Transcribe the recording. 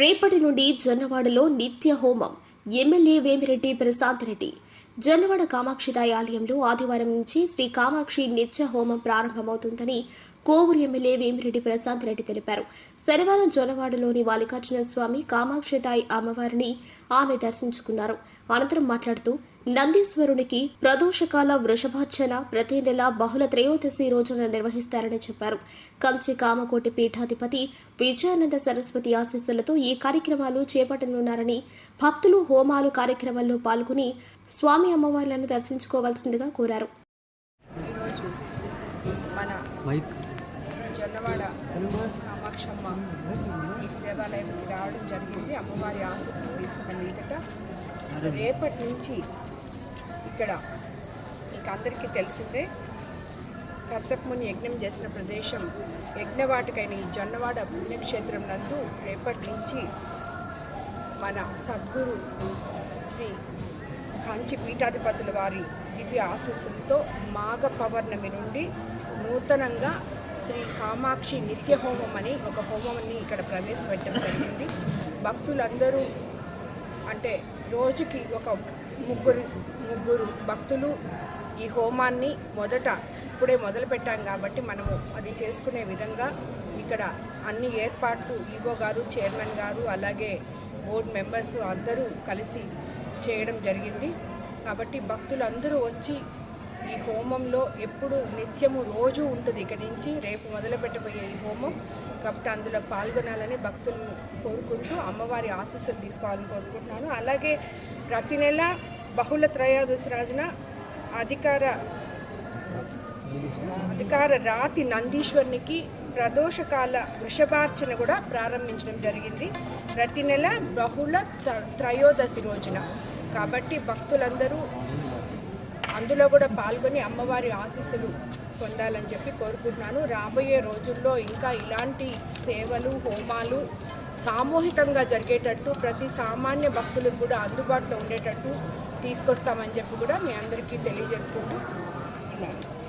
రేపటి నుండి జొన్నవాడలో నిత్య హోమం. ఎమ్మెల్యే వేమిరెడ్డి ప్రశాంత్ రెడ్డి. జొన్నవాడ కామాక్షిదాయ ఆలయంలో ఆదివారం నుంచి శ్రీ కామాక్షి నిత్య హోమం ప్రారంభమవుతుందని కోవూరు ఎమ్మెల్యే వేమిరెడ్డి ప్రశాంత్ రెడ్డి తెలిపారు. శనివారం జొన్నవాడలోని మల్లికార్జున స్వామి కామాక్షిదాయి అమ్మవారిని ఆమె దర్శించుకున్నారు. అనంతరం మాట్లాడుతూ నందీశ్వరునికి ప్రదోషకాల వృషభార్చన ప్రతి నెల బహుళ త్రయోదశి రోజున నిర్వహిస్తారని చెప్పారు. కంచి కామకోటి పీఠాధిపతి విజయానంద సరస్వతి ఆశీస్సులతో ఈ కార్యక్రమాలు చేపట్టనున్నారని భక్తులు హోమాలు కార్యక్రమాల్లో పాల్గొని స్వామి అమ్మవార్లను దర్శించుకోవాల్సిందిగా కోరారు. జొన్నవాడ కామాక్షమ్మ దేవాలయానికి రావడం జరిగింది. అమ్మవారి ఆశీస్సులు తీసుకున్న మీదట రేపటి నుంచి ఇక్కడ మీకు అందరికీ తెలిసిందే కశ్యపుని యజ్ఞం చేసిన ప్రదేశం యజ్ఞవాటికైన ఈ జొన్నవాడ పుణ్యక్షేత్రం నందు రేపటి నుంచి మన సద్గురు శ్రీ కంచి పీఠాధిపతుల వారి దివ్య ఆశీస్సులతో మాఘ పౌర్ణమి నుండి నూతనంగా శ్రీ కామాక్షి నిత్య హోమం అని ఒక హోమాన్ని ఇక్కడ ప్రవేశపెట్టడం జరిగింది. భక్తులందరూ అంటే రోజుకి ఒక ముగ్గురు ముగ్గురు భక్తులు ఈ హోమాన్ని మొదట ఇప్పుడే మొదలు పెట్టాం కాబట్టి మనము అది చేసుకునే విధంగా ఇక్కడ అన్ని ఏర్పాట్లు ఈవో గారు చైర్మన్ గారు అలాగే బోర్డు మెంబర్స్ అందరూ కలిసి చేయడం జరిగింది. కాబట్టి భక్తులందరూ వచ్చి ఈ హోమంలో ఎప్పుడు నిత్యము రోజు ఉంటుంది. ఇక్కడి నుంచి రేపు మొదలు పెట్టబోయే ఈ హోమం. కాబట్టి అందులో పాల్గొనాలని భక్తులను కోరుకుంటూ అమ్మవారి ఆశీస్సులు తీసుకోవాలని కోరుకుంటున్నాను. అలాగే ప్రతి నెల బహుళ త్రయోదశి రాజున అధికార అధికార రాతి నందీశ్వరునికి ప్రదోషకాల వృషభార్చన కూడా ప్రారంభించడం జరిగింది. ప్రతి నెల బహుళ త్రయోదశి రోజున. కాబట్టి భక్తులందరూ అందులో కూడా పాల్గొని అమ్మవారి ఆశీస్సులు పొందాలని చెప్పి కోరుకుంటున్నాను. రాబోయే రోజుల్లో ఇంకా ఇలాంటి సేవలు హోమాలు సామూహికంగా జరిగేటట్టు ప్రతి సామాన్య భక్తులకు కూడా అందుబాటులో ఉండేటట్టు తీసుకొస్తామని చెప్పి కూడా మీ అందరికీ తెలియజేసుకుంటూ ఉన్నాను